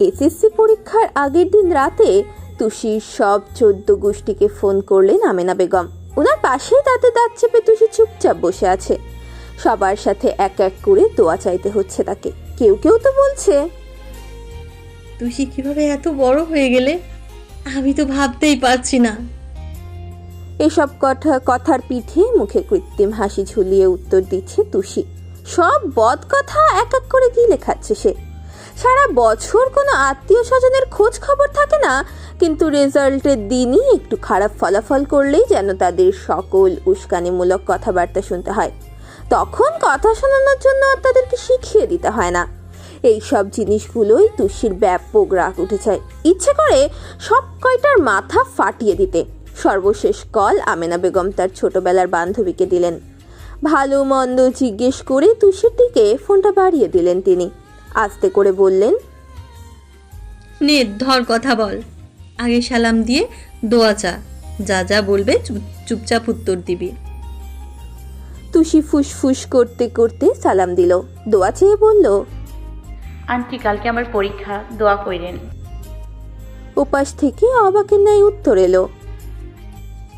SSC পরীক্ষার আগের দিন রাতে তুষির সব চোদ্দ গোষ্ঠীকে ফোন করলেন আমেনা বেগম। ওনার পাশেই তাতে দাঁত চেপে তুষি চুপচাপ বসে আছে। সবার সাথে এক এক করে দোয়া চাইতে হচ্ছে তাকে। কেউ কেউ তো বলছে তুষি কীভাবে এত বড় হয়ে গেলে? আমি তো ভাবতেই পারছি না। এসব কথা কথার পিঠে মুখে কৃত্রিম হাসি ঝুলিয়ে উত্তর দিচ্ছে তুষি। সব বদ কথা এক এক করে গিলে খাচ্ছে সে। সারা বছর কোনো আত্মীয় স্বজনের খোঁজ খবর থাকে না, কিন্তু রেজাল্টের দিনই একটু খারাপ ফলাফল করলেই যেন তাদের সকল উস্কানিমূলক কথাবার্তা শুনতে হয়। তখন কথা শোনানোর জন্য আর তাদেরকে শিখিয়ে দিতে হয় না। এই সব জিনিসগুলোই তুষির ব্যাপক রাগ উঠে যায়। ইচ্ছে করে সব কয়টার মাথা ফাটিয়ে দিতে। সর্বশেষ কল আমেনা বেগম তার ছোটবেলার বান্ধবীকে দিলেন। ভালো মন্দ জিজ্ঞেস করে তুষির দিকে ফোনটা বাড়িয়ে দিলেন তিনি। আস্তে করে বললেন নে ধর কথা বল। আগে সালাম দিয়ে দোয়া চা। যা যা বলবে চুপ- চুপচাপ উত্তর দিবি। তুষি ফুসফুস করতে করতে সালাম দিল। দোয়া চেয়ে বলল আন্টি কালকে আমার পরীক্ষা। দোয়া কইরেন। ওপাশ থেকে অবাকের ন্যায় উত্তর এলো।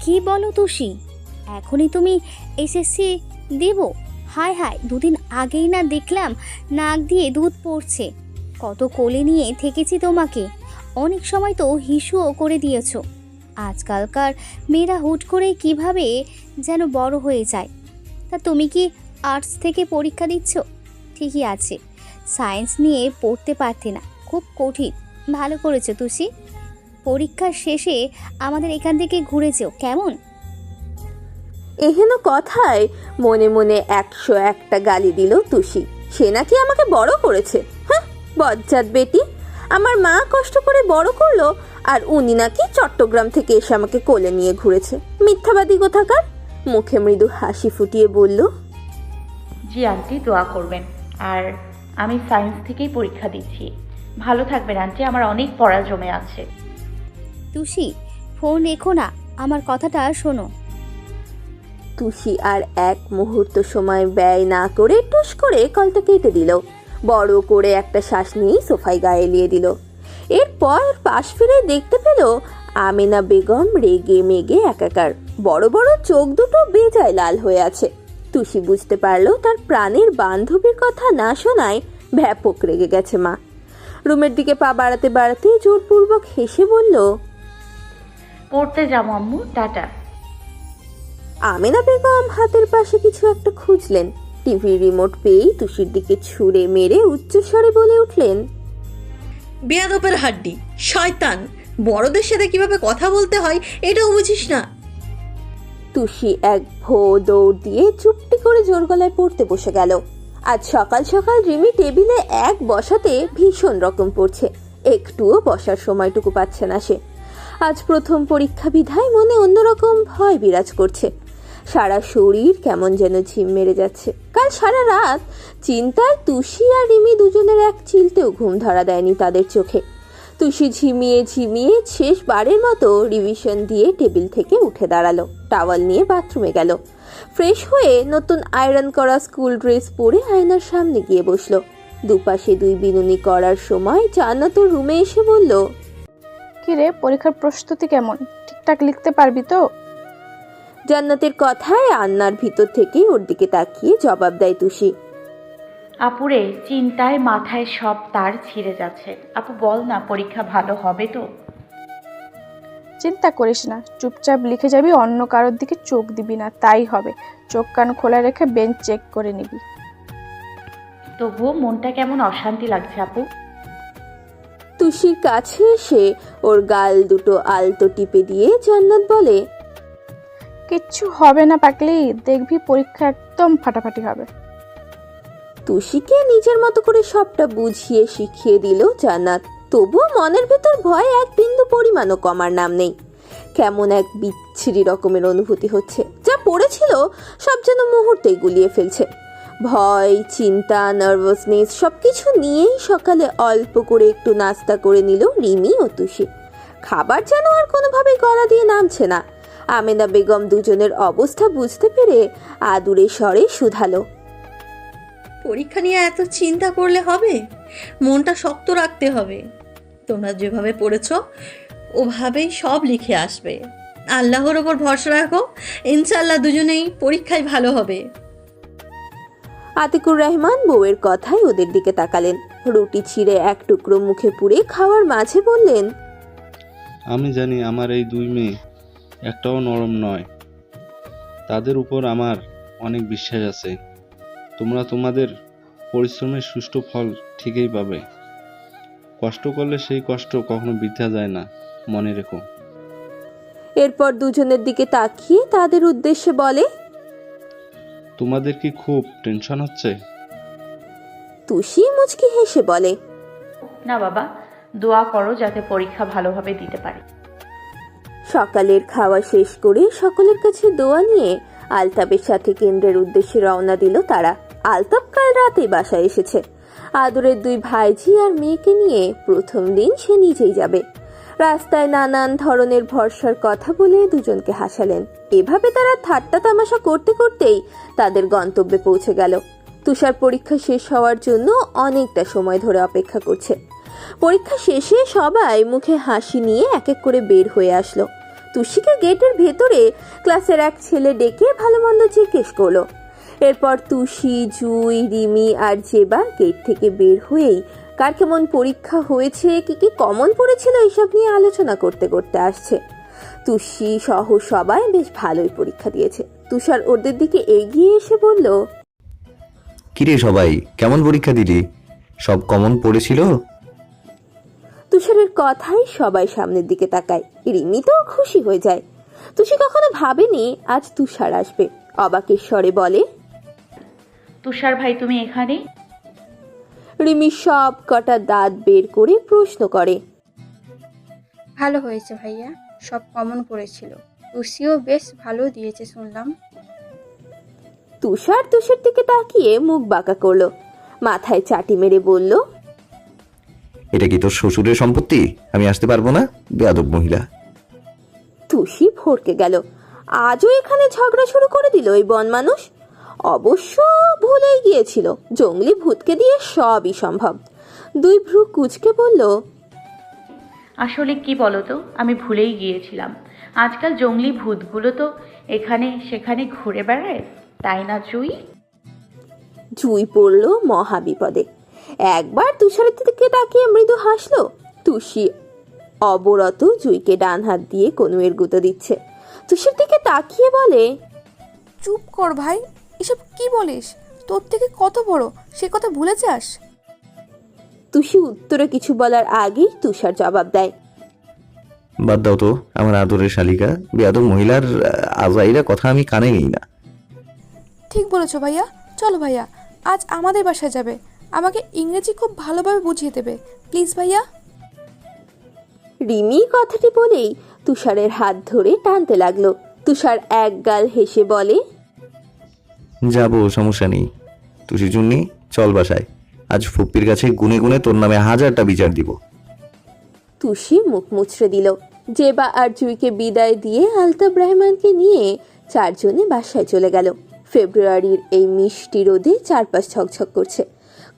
কি বলো তুষি? এখনই তুমি এসএসসি দেব? হায় হায়, দুদিন আগেই না দেখলাম নাক দিয়ে দুধ পড়ছে। কত কোলে নিয়ে থেকেছি তোমাকে। অনেক সময় তো হিসুও করে দিয়েছ। আজকালকার মেয়েরা হুট করে কীভাবে যেন বড় হয়ে যায়। তা তুমি কি আর্টস থেকে পরীক্ষা দিচ্ছ? ঠিকই আছে। সায়েন্স নিয়ে পড়তে পারতে না। খুব কঠিন। ভালো করেছ তুষি পরীক্ষার শেষে আমাদের এখান থেকে ঘুরে যেও, কেমন? এহেন কথায় মনে মনে একশো একটা গালি দিল তুষি। সে নাকি আমাকে বড় করেছে। হ্যাঁ বজ্জাত বেটি আমার মা কষ্ট করে বড় করল আর উনি নাকি চট্টগ্রাম থেকে এসে আমাকে কোলে নিয়ে ঘুরেছে। মিথ্যাবাদী কোথাকার? মুখে মৃদু হাসি ফুটিয়ে বলল জি আন্টি দোয়া করবেন। আর আমি সায়েন্স থেকেই পরীক্ষা দিচ্ছি। ভালো থাকবেন আন্টি আমার অনেক পড়া জমে আছে। তুষি ফোন রেখো না আমার কথাটা শোনো। তুষি আর এক মুহূর্ত সময় ব্যয় না করে টুস করে কলটা কেটে দিল। বড় করে একটা শ্বাস নিয়েই সোফায় গায়ে এলিয়ে দিল। এরপর পাশ ফিরে দেখতে পেল আমিনা বেগম রেগে মেগে একাকার। বড় বড় চোখ দুটো বেজায় লাল হয়ে আছে। তুষি বুঝতে পারল তার প্রাণের বান্ধবীর কথা না শোনায় ব্যাপক রেগে গেছে মা। রুমের দিকে পা বাড়াতে বাড়াতে জোরপূর্বক হেসে বলল, পড়তে যাব আম্মু, টাটা। আমেনা বেগম হাতের পাশে কিছু একটা খুঁজলেন। টিভির রিমোট পেয়েই তুষির দিকে ছুঁড়ে মেরে উচ্চস্বরে বলে উঠলেন বেয়াদপের হাড্ডি শয়তান বড়দের সাথে কীভাবে কথা বলতে হয় এটাও বুঝিস না। তুষি এক ভো দৌড় দিয়ে চুপটি করে জোর গলায় পড়তে বসে গেল। আজ সকাল সকাল রিমি টেবিলে এক বসাতে ভীষণ রকম পড়ছে। একটুও বসার সময়টুকু পাচ্ছে না সে। আজ প্রথম পরীক্ষা বিধায় মনে অন্যরকম ভয় বিরাজ করছে। সারা শরীর কেমন যেন ঝিম মেরে যাচ্ছে। কাল সারা রাত চিন্তায় তুষি আর রিমি দুজনের এক চিলতেও ঘুম ধরা দেয়নি তাদের চোখে। তুষি ঝিমিয়ে ঝিমিয়ে শেষবারের মতো রিভিশন দিয়ে টেবিল থেকে উঠে দাঁড়াল টাওয়াল নিয়ে বাথরুমে গেল। ফ্রেশ হয়ে নতুন আয়রন করা স্কুল ড্রেস পরে আয়নার সামনে গিয়ে বসল। দুপাশে দুই বিনুনি করার সময় জান্নাত রুমে এসে বলল, কিরে, পরীক্ষার প্রস্তুতি কেমন? ঠিকঠাক লিখতে পারবি তো? জান্নাতের কথায় আন্নার ভিতর থেকেই ওর দিকে তাকিয়ে জবাব দেয় তুষি। আপুরে চিন্তায় মাথায় সব তার ছিঁড়ে যাচ্ছে। আপু বল না পরীক্ষা ভালো হবে তো? চিন্তা করিস না চুপচাপ লিখে যাবি অন্য কারোর দিকে চোখ দিবি না তাই হবে। চোখ কান খোলা রেখে বেঞ্চ চেক করে নিবি। তবুও মনটা কেমন অশান্তি লাগছে আপু? তুষির কাছে এসে ওর গাল দুটো আলতো টিপে দিয়ে জান্নাত বলে কিচ্ছু হবে না পাকলি, দেখবি পরীক্ষা একদম ফাটাফাটি হবে। তুষিকে নিজের মতো করে সবটা বুঝিয়ে শিখিয়ে দিল জান্নাত। তবুও মনের ভেতর ভয় এক বিন্দু পরিমাণও কমার নাম নেই। কেমন এক বিচ্ছিরি রকমের অনুভূতি হচ্ছে, যা পড়েছিল সব যেন মুহূর্তেই গুলিয়ে ফেলছে। ভয়, চিন্তা, নার্ভাসনেস সব কিছু নিয়েই সকালে অল্প করে একটু নাস্তা করে নিল রিমি ও তুষি। খাবার যেন আর কোনোভাবেই গলা দিয়ে নামছে না। আমেনা বেগম দুজনের অবস্থা বুঝতে পেরে আদুরে স্বরে শুধালো। পরীক্ষা নিয়ে এত চিন্তা করলে হবে? মনটা শক্ত রাখতে হবে। তোমরা যেভাবে পড়েছ ওভাবেই সব লিখে আসবে। আল্লাহর ওপর ভরসা রাখো ইনশাল্লাহ দুজনেই পরীক্ষায় ভালো হবে। আতিকুর রহমান বউয়ের কথায় ওদের দিকে তাকালেন। রুটি ছিঁড়ে এক টুকরো মুখে পুড়ে খাওয়ার মাঝে বললেন আমি জানি আমার এই দুই মেয়ে একটাও নরম নয়। তাদের উপর আমার অনেক বিশ্বাস আছে। তোমরা তোমাদের পরিশ্রমের সুষ্ঠু ফল ঠিকই পাবে। কষ্ট করলে সেই কষ্ট কখনো বৃথা যায় না মনে রেখো। এরপর দুজনের দিকে তাকিয়ে তাদের উদ্দেশ্যে বলে তোমাদের কি খুব টেনশন হচ্ছে? তুষি মুচকি হেসে বলে না বাবা দোয়া করো যাতে পরীক্ষা ভালোভাবে দিতে পারি। সকালের খাওয়া শেষ করে সকলের কাছে দোয়া নিয়ে আলতাবের সাথে কেন্দ্রের উদ্দেশ্যে রওনা দিল তারা। আলতাব কাল রাতে বাসায় এসেছে। আদরের দুই ভাইঝি আর মেয়েকে নিয়ে প্রথম দিন সে নিজেই যাবে। রাস্তায় নানান ধরনের ভরসার কথা বলে দুজনকে হাসালেন। এভাবে তারা ঠাট্টা তামাশা করতে করতেই তাদের গন্তব্যে পৌঁছে গেল। তুষার পরীক্ষা শেষ হওয়ার জন্য অনেকটা সময় ধরে অপেক্ষা করছে। পরীক্ষা শেষে সবাই মুখে হাসি নিয়ে এক এক করে বের হয়ে আসলো। তুষিকে গেটের ভেতরে ক্লাসের এক ছেলে ডেকে ভালো মন্দ জিজ্ঞেস করল। এরপর তুষি, জুই, রিমি আর জেবা গেট থেকে বের হয়েই কার কেমন পরীক্ষা হয়েছে, কি কি কমন পড়েছিল এইসব নিয়ে আলোচনা করতে করতে আসছে। তুষি সহ সবাই বেশ ভালোই পরীক্ষা দিয়েছে। তুষার ওদের দিকে এগিয়ে এসে বলল, কিরে সবাই, কেমন পরীক্ষা দিলি? সব কমন পড়েছিল? তুষারের কথাই সবাই সামনের দিকে তাকায়। রিমি তো খুশি হয়ে যায়। তুষি কখনো ভাবেনি আজ তুষার আসবে। অবাকের স্বরে বলে তুষার ভাই তুমি এখানে? রিমি সব কটা দাঁত বের করে প্রশ্ন করে ভালো হয়েছে ভাইয়া সব কমন পড়েছিল। তুষিও বেশ ভালো দিয়েছে শুনলাম। তুষার তুষের দিকে তাকিয়ে মুখ বাঁকা করল। মাথায় চাটি মেরে বলল এটা কি তোর শ্বশুরের সম্পত্তি? আমি আসতে পারব না বেয়াদব মহিলা। তুষি ভরকে গেল। আজও এখানে ঝগড়া শুরু করে দিল ওই বন মানুষ? অবশ্য ভুলেই গিয়েছিল। জঙ্গলি ভূতকে দিয়ে সবই সম্ভব। দুই ভ্রু কুচকে বলল আসলে কি বলো তো আমি ভুলেই গিয়েছিলাম। আজকাল জঙ্গলি ভূতগুলো তো এখানে সেখানে ঘুরে বেড়ায় তাই না জুই? জুই পড়ল মহা বিপদে একবার তুষারের দিকে তাকিয়ে মৃদু হাসলো। তুষি অবরত জুইকে ডান হাত দিয়ে কনুয়ের গুঁতো দিচ্ছে। তুষির দিকে তাকিয়ে বলে চুপ কর ভাই এসব কি বলিস? তোর থেকে কত বড়? সে কথা ভুলে যাস? তুষি উত্তরে কিছু বলার আগেই তুষার জবাব দেয়। বাদ দাও তো আমার আদরের শালিকা বেয়াদব মহিলার আজাইরা কথা আমি কানে নিই না। ঠিক বলেছ ভাইয়া চলো ভাইয়া আজ আমাদের বাসায় যাবে। আমাকে ইংরেজি খুব ভালোভাবে বুঝিয়ে দেবে। প্লিজ ভাইয়া। রিমি কথাটি বলেই তুষারের হাত ধরে টানতে লাগল। তুষার এক গাল হেসে বলে যাব সমস্যা নেই। তুষি চুন্নি চল বাসায়। আজ ফুপ্পির কাছে গুনে গুনে তোর নামে হাজারটা বিচার দিব। তুষি মুখ মুচড়ে দিল। জেবা আর জুইকে বিদায় দিয়ে আলতাব রহমানকে নিয়ে চারজনে বাসায় চলে গেল। ফেব্রুয়ারির এই মিষ্টি রোদে চারপাশ ঝকঝক করছে।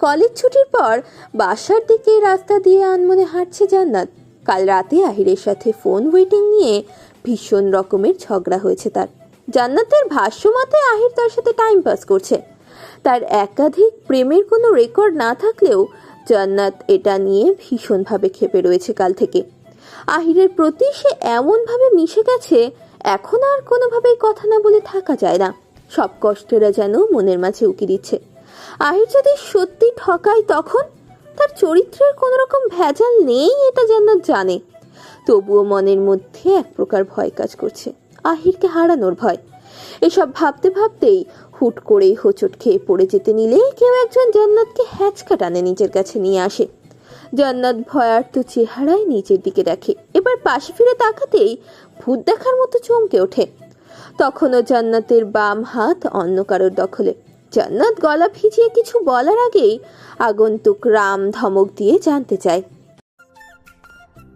কলেজ ছুটির পর বাসার দিকে রাস্তা দিয়ে আনমনে হাঁটছে জান্নাত। কাল রাতে আহিরের সাথে ফোন ওয়েটিং নিয়ে ভীষণ রকমের ঝগড়া হয়েছে তার। জান্নাতের ভাষ্য মতে আহির তার সাথে টাইম পাস করছে। তার একাধিক প্রেমের কোনো রেকর্ড না থাকলেও জান্নাত এটা নিয়ে ভীষণভাবে ক্ষেপে রয়েছে কাল থেকে। আহিরের প্রতি সে এমনভাবে মিশে গেছে, এখন আর কোনোভাবেই কথা না বলে থাকা যায় না। সব কষ্টেরা যেন মনের মাঝে উকি দিচ্ছে। আহির যদি সত্যি ঠকায় তখন তার চরিত্রের কোনো রকম ভেজাল নেই এটা জান্নাত জানে। তবুও মনের মধ্যে এক প্রকার ভয় কাজ করছে, আহিরকে হারানোর ভয়। এসব ভাবতে ভাবতেই হুট করেই হোঁচট খেয়ে পড়ে যেতে নিলে কেউ একজন জান্নাতকে হ্যাচকা টানে নিজের কাছে নিয়ে আসে। জান্নাত ভয়ার্ত চেহারায় নিচের দিকে দেখে, এবার পাশে ফিরে তাকাতেই ভূত দেখার মতো চমকে ওঠে। তখনও জান্নাতের বাম হাত অন্য কারোর দখলে। জান্নাত গলা ভিজিয়ে কিছু বলার আগেই আগন্তুক রাম ধমক দিয়ে জানতে চায়।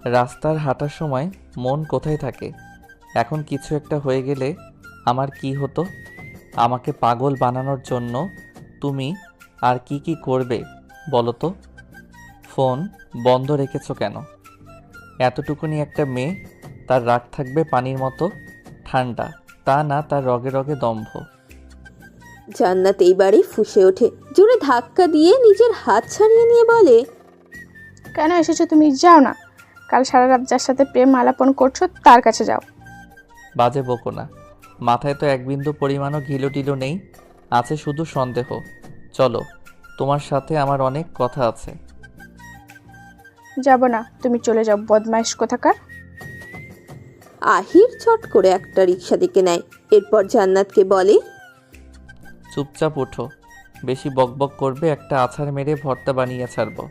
রাস্তার হাঁটার সময় মন কোথায় থাকে? এখন কিছু একটা হয়ে গেলে আমার কি হতো? আমাকে পাগল বানানোর জন্য তুমি আর কি কি করবে বলো তো? ফোন বন্ধ রেখেছো কেন? এতটুকুনি একটা মেয়ে, তার রাগ থাকবে পানির মতো ঠান্ডা, তা না তার রগে রগে দম্ভ। জান্নাত এইবারে ফুসে ওঠে। জোরে ধাক্কা দিয়ে নিজের হাত ছাড়িয়ে নিয়ে বলে কেন এসেছ তুমি? যাও না। কাল সারা রাত যার সাথে প্রেম আলাপন করছ তার কাছে যাও। বাজে বকো না। মাথায় তো এক বিন্দু পরিমাণও ঘিলো টিলো নেই। আছে শুধু সন্দেহ। চলো তোমার সাথে আমার অনেক কথা আছে। যাব না। তুমি চলে যাও বদমাইশ কোথাকার? আহির চট করে একটা রিক্সা দিকে নেয়। এরপর জান্নাতকে বলে চুপচাপ ওঠো। বেশি বকবক করবে একটা আছাড় মেরে ভর্তা বানিয়ে ছাড়বো।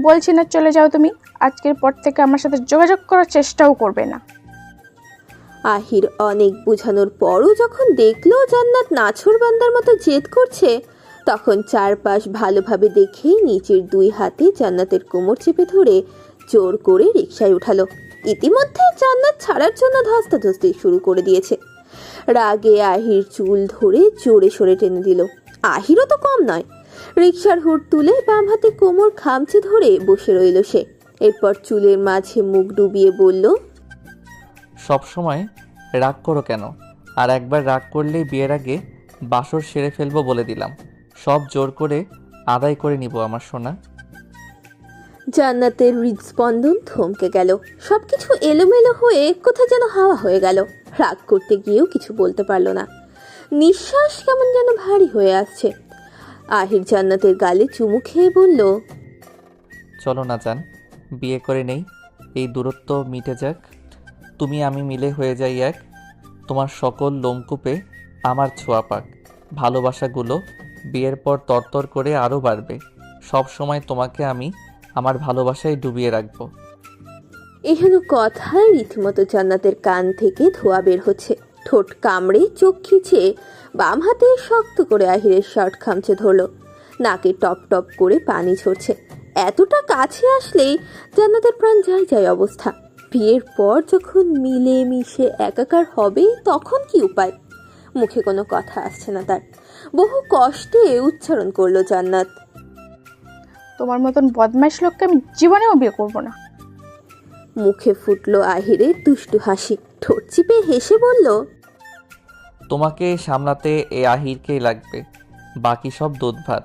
বলছি না চলে যাও তুমি। আজকের পর থেকে আমার সাথে যোগাযোগ করার চেষ্টাও করবে না। আহির অনেক বোঝানোর পরও যখন দেখল জান্নাত নাছর বান্দার মতো জেদ করছে তখন চারপাশ ভালোভাবে দেখেই নিচের দুই হাতে জান্নাতের কোমর চেপে ধরে জোর করে রিকশায় উঠালো। ইতিমধ্যে জান্নাত ছাড়ার জন্য ধস্তাধস্তি শুরু করে দিয়েছে। রাগে আহির চুল ধরে জোরে সরে টেনে দিল। আহিরও তো কম নয়। রিক্সার হুট তুলে বাম হাতে কোমর খামচে ধরে বসে রইল সে। এরপর চুলের মাঝে মুখ ডুবিয়ে বলল সব সময় রাগ করো কেন? আর একবার রাগ করলেই বিয়ের আগে বাসর সেরে ফেলব বলে দিলাম। সব জোর করে আদায় করে নিব আমার সোনা। জান্নাতের হৃদস্পন্দন থমকে গেল। সবকিছু এলোমেলো হয়ে কোথায় যেন হাওয়া হয়ে গেল। রাগ করতে গিয়েও কিছু বলতে পারল না। নিঃশ্বাস কেমন যেন ভারী হয়ে আসছে। আহির জান্নাতের গালে চুমু খেয়ে বলল, চলো না যান বিয়ে করে নেই, এই দূরত্ব মিটে যাক। তুমি আমি মিলে হয়ে যাই এক, তোমার সকল লোমকূপে আমার ছোঁয়া পাক। ভালোবাসাগুলো বিয়ের পর তরতর করে আরও বাড়বে। সব সময় তোমাকে আমি আমার ভালোবাসায় ডুবিয়ে রাখব। এহেন কথায় রীতিমতো জান্নাতের কান থেকে ধোয়া বের হচ্ছে। ঠোঁট কামড়ে চোখ খিচে বাম হাতে শক্ত করে আহিরের শার্ট খামচে ধরলো। নাকে টপ টপ করে পানি ঝরছে। এতটা কাছে আসলেই জান্নাতের প্রাণ যায় যায় অবস্থা। বিয়ের পর যখন মিলে মিশে একাকার হবে, তখন কি উপায়? মুখে কোনো কথা আসছে না তার। বহু কষ্টে উচ্চারণ করল জান্নাত। তোমার মতন বদমাইশ লোককে আমি জীবনেও বিয়ে করব না। মুখে ফুটলো আহিরের দুষ্টু হাসি। ঠোঁট চিপে হেসে বলল তোমাকে সামলাতে এ আহিরকেই লাগবে? বাকি সব দুধ ভাত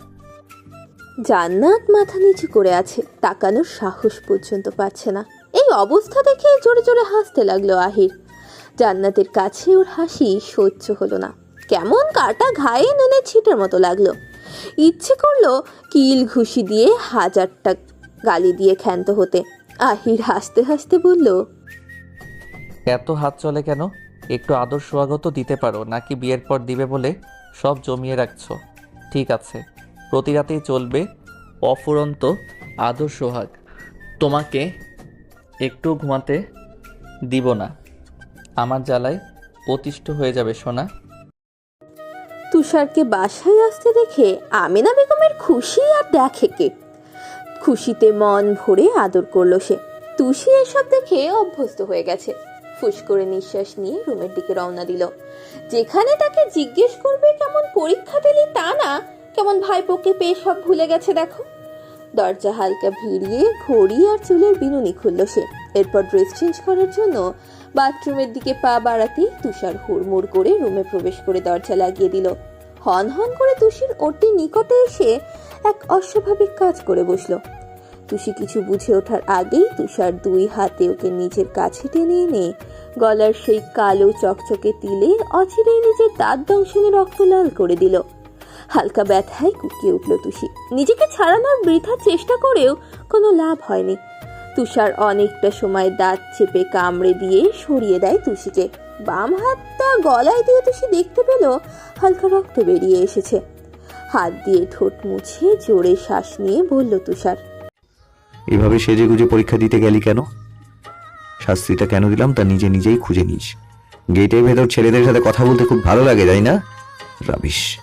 জান্নাত মাথা নিচু করে আছে তাকানোর সাহস পর্যন্ত পাচ্ছে না। এই অবস্থা দেখে জোরে জোরে হাসতে লাগল আহির। জান্নাতের কাছে ওর হাসি সহ্য হলো না। কেমন কাটা ঘায়ে নুনে ছিটের মতো লাগল। ইচ্ছে করল কিল ঘুষি দিয়ে হাজারটা গালি দিয়ে ক্ষান্ত হতে। আহির হাসতে হাসতে বলল এত হাত চলে কেন? একটু আদর সোয়াগত দিতে পারো নাকি বিয়ের পর দিবে বলে সব জমিয়ে রাখছো? ঠিক আছে প্রতি রাতেই চলবে অফুরন্ত আদর সোহাগ। তোমাকে একটু ঘুমাতে দিব না। আমার জ্বালায় অতিষ্ঠ হয়ে যাবে সোনা। তুষারকে বাসায় আসতে দেখে আমিনা বেগমের খুশি আর দেখে কে খুশিতে মন ভরে আদর করল সে। তুষি এসব দেখে অভ্যস্ত হয়ে গেছে। ফুস করে নিঃশ্বাস নিয়ে রুমের দিকে রওনা দিল। যেখানে তাকে জিজ্ঞেস করবে কেমন পরীক্ষা দিলি তা না, কেমন ভাইপোকে পেয়ে সব ভুলে গেছে দেখো। দরজা হালকা ভিড়িয়ে ঘড়ি আর চুলের বিনুনি খুলল সে। এরপর ড্রেস চেঞ্জ করার জন্য বাথরুমের দিকে পা বাড়াতেই তুষার হুড়মুড় করে রুমে প্রবেশ করে দরজা লাগিয়ে দিল। হন হন করে তুষির ওটি নিকটে এসে এক অস্বাভাবিক কাজ করে বসল। তুষি কিছু বুঝে ওঠার আগেই তুষার দুই হাতে ওকে নিজের কাছে টেনে এনে গলার সেই কালো চকচকে তিলে অচিরেই নিজের দাঁত দংশনে রক্ত লাল করে দিল। হালকা ব্যথায় কুকিয়ে উঠল তুষি। নিজেকে ছাড়ানোর বৃথা চেষ্টা করেও কোনো লাভ হয়নি। তুষার অনেকটা সময় দাঁত চেপে কামড়ে দিয়ে সরিয়ে দেয় তুষিকে। বাম হাতটা গলায় দিয়ে তুষি দেখতে পেল হালকা রক্ত বেরিয়ে এসেছে। হাত দিয়ে ঠোঁট মুছে জোরে শ্বাস নিয়ে বলল তুষার এভাবে সেজে গুজে পরীক্ষা দিতে গেলি কেন? শাস্তিটা কেন দিলাম তা নিজে নিজেই খুঁজে নিস। গেটের ভেতর ছেলেদের সাথে কথা বলতে খুব ভালো লাগে তাই না? রাবিশ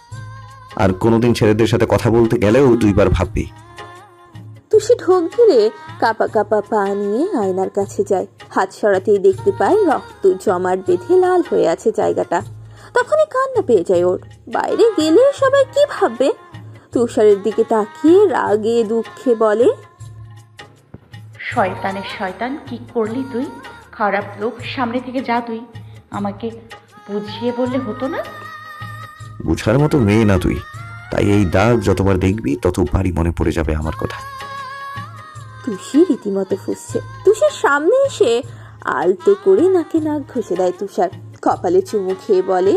আর কোনোদিন ছেলেদের সাথে কথা বলতে গেলেও দুইবার ভাববি। তুষি ঢোক গিরে কাপা কাপা পা নিয়ে আয়নার কাছে যায়। হাত সরাতেই দেখতে পায় রক্ত জমাট বেঁধে লাল হয়ে আছে জায়গাটা। তখনই কান্না পেয়ে যায় ওর। বাইরে গেলে সবাই কি ভাববে? তুষারের দিকে তাকিয়ে রাগে দুঃখে বলে শয়তানের শয়তান কি করলি তুই? খারাপ লোক সামনে থেকে যা তুই। আমাকে বুঝিয়ে বললে হতো না? বুঝার মতো মেয়ে না তুই। তাই এই দাগ যতবার দেখবি ততবারই মনে পড়ে যাবে আমার কথা। তুষি রীতিমতো ফুসছে। তুষার সামনে এসে আলতো করে নাকে নাক ঘষে দেয় তুষার। কপালে চুমু খেয়ে বলে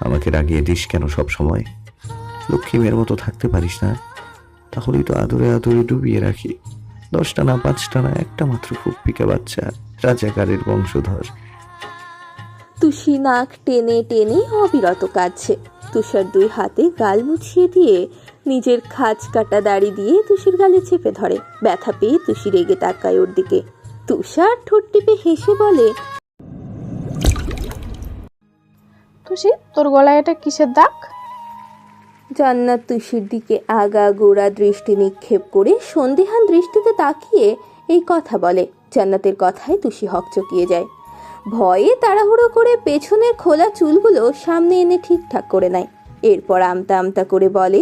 আমাকে রাগিয়ে দিস কেন সব সময়? লক্ষ্মী মেয়ের মতো থাকতে পারিস না। তাহলেই তো আদরে আদরে ডুবিয়ে রাখি। দশটা না পাঁচটা না একটা মাত্র ফুপ্পিকা বাচ্চা রাজাকারের বংশধর। তুষি নাক টেনে টেনে অবিরত কাঁদছে। তুষার দুই হাতে গাল মুছিয়ে দিয়ে নিজের খাঁজ কাটা দাড়ি দিয়ে তুষির গালে চেপে ধরে। ব্যথা পেয়ে তুষি রেগে তাকায় ওর দিকে। তুষার ঠোঁট টিপে হেসে বলে তুষি তোর গলায় এটা কিসের দাগ? জান্নাত তুষির দিকে আগা গোড়া দৃষ্টি নিক্ষেপ করে সন্দেহান দৃষ্টিতে তাকিয়ে এই কথা বলে। জান্নাতের কথায় তুষি হকচকিয়ে যায়। ভয়ে তাড়াহুড়ো করে পেছনের খোলা চুলগুলো সামনে এনে ঠিকঠাক করে নেয়। এরপর আমতা আমতা করে বলে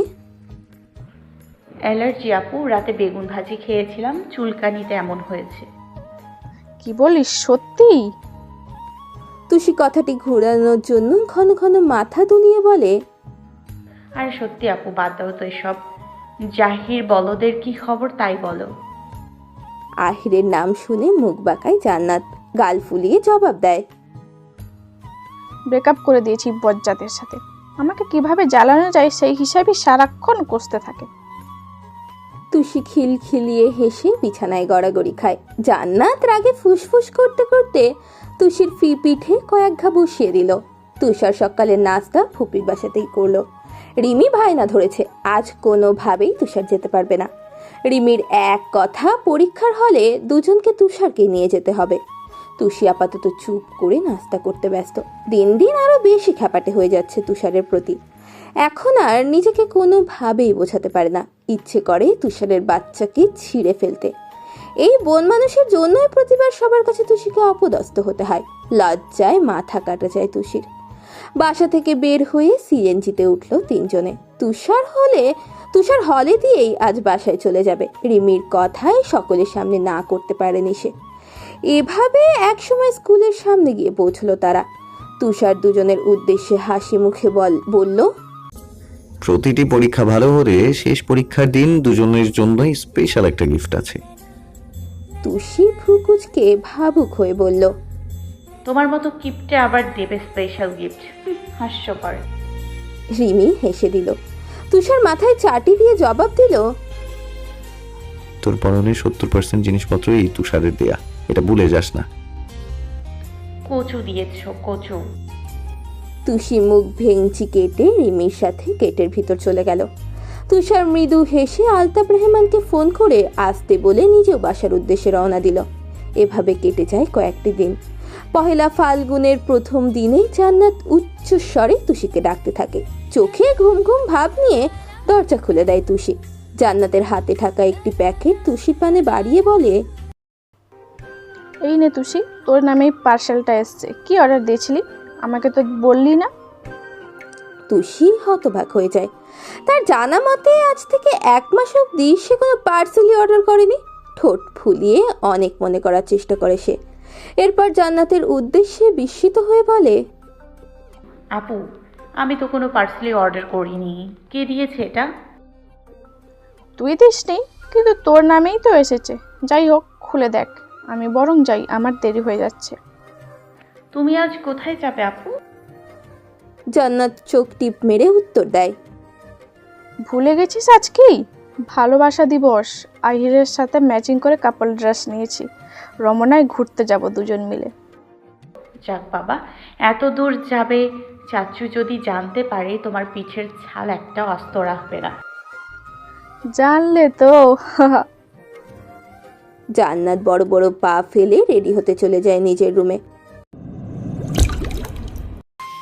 অ্যালার্জি আপু রাতে বেগুন ভাজি খেয়েছিলাম চুলকানিতে এমন হয়েছে। কি বলিস সত্যি তুষি কথাটি ঘোরানোর জন্য ঘন ঘন মাথা দুলিয়ে বলে আর সত্যি আপু বাদ দাও তো এসব। জাহির বলদের কি খবর তাই বলো। আহিরের নাম শুনে মুখ বাঁকায় জান্নাত গাল ফুলিয়ে জবাব দেয় ব্রেকআপ করে দিয়েছি বজ্জাতের সাথে। আমাকে কীভাবে জ্বালানো যায় সেই হিসাবে সারাক্ষণ কষতে থাকে। তুষি খিলখিলিয়ে হেসে বিছানায় গড়াগড়ি খায়। জান্নাত রাগে ফুসফুস করতে করতে তুষির ফি পিঠে কয়েক ঘা বসিয়ে দিল। তুষার সকালের নাস্তা ফুপির বাসাতেই করল। রিমি ভাইনা ধরেছে, আজ কোনোভাবেই তুষার যেতে পারবে না। রিমির এক কথা পরীক্ষার হলে দুজনকে তুষারকে নিয়ে যেতে হবে। তুষি আপাতত চুপ করে নাস্তা করতে ব্যস্ত। দিন দিন আরও বেশি খ্যাপাটে হয়ে যাচ্ছে তুষারের প্রতি। এখন আর নিজেকে কোনোভাবেই বোঝাতে পারে না। ইচ্ছে করে তুষারের বাচ্চাকে ছিঁড়ে ফেলতে। এই বন মানুষের জন্যই প্রতিবার সবার কাছে তুষিকে অপদস্থ হতে হয়। লজ্জায় মাথা কাটা যায় তুষির। বাসা থেকে বের হয়ে সিএনজিতে উঠল তিনজনে। তুষার হলে তুষার হলে দিয়েই আজ বাসায় চলে যাবে। রিমির কথায় সকলের সামনে না করতে পারেনি সে। এভাবে একসময় স্কুলের সামনে গিয়ে পৌঁছলো তারা। তুষার দুজনের উদ্দেশ্যে হাসি মুখে বল, বলল, প্রতিটি পরীক্ষা ভালো হলে শেষ পরীক্ষার দিন দুজনের জন্যই স্পেশাল একটা গিফট আছে। তুষি ভ্রুকুচকে ভাবুক হয়ে বলল তোমার মতো কিপটে আবার দেবে স্পেশাল গিফট হাস্যকর। রিমি হেসে দিল। তুষার মাথায় চাটি দিয়ে জবাব দিল তোর পরনে সত্তর পার্সেন্ট জিনিসপত্র এই তুষারের দেয়া। এটা ভুলে যাস না। কচু দিয়েছ কচু। তুষি মুখ ভেঙচি কেটে রিমির সাথে গেটের ভিতর চলে গেল। তুষার মৃদু হেসে আলতাফ রহমানকে ফোন করে আসতে বলে নিজেও বাসার উদ্দেশ্যে রওনা দিল। এভাবে কেটে যায় কয়েকটি দিন। পহেলা ফাল্গুনের প্রথম দিনে জান্নাত উচ্চস্বরে তুষিকে ডাকতে থাকে। চোখে ঘুম ঘুম ভাব নিয়ে দরজা খুলে দেয় তুষি। জান্নাতের হাতে থাকা একটি প্যাকেট তুষির পানে বাড়িয়ে বলে এই নে তুষি তোর নামেই পার্সেলটা এসছে। কি অর্ডার দিয়েছিলি? আমাকে তো বললি না। তুষি হতবাক হয়ে যায়। তার জানা মতে আজ থেকে এক মাস অবধি সে কোনো পার্সেলই অর্ডার করেনি। ঠোঁট ফুলিয়ে অনেক মনে করার চেষ্টা করে সে। এরপর জান্নাতের উদ্দেশ্যে বিস্মিত হয়ে বলে আপু আমি তো কোনো পার্সেলি অর্ডার করিনি। কে দিয়েছে এটা? তুই দিসনি কিন্তু তোর নামেই তো এসেছে। যাই হোক খুলে দেখ। আমি বরং যাই আমার দেরি হয়ে যাচ্ছে। তুমি আজ কোথায় যাবে আপু? জান্নাত চোখ টিপ মেরে উত্তর দেয়। ভুলে গেছিস আজ কি? ভালোবাসা দিবস আহিরের সাথে ম্যাচিং করে কাপল ড্রেস নিয়েছি। রমনায় ঘুরতে যাব দুজন মিলে। যাক বাবা এত দূর যাবে চাচু যদি জানতে পারে তোমার পিঠের ছাল একটা অস্ত রাখবে না। জানলে তো। জান্নাত বড় বড় পা ফেলে রেডি হতে চলে যায় নিজের রুমে।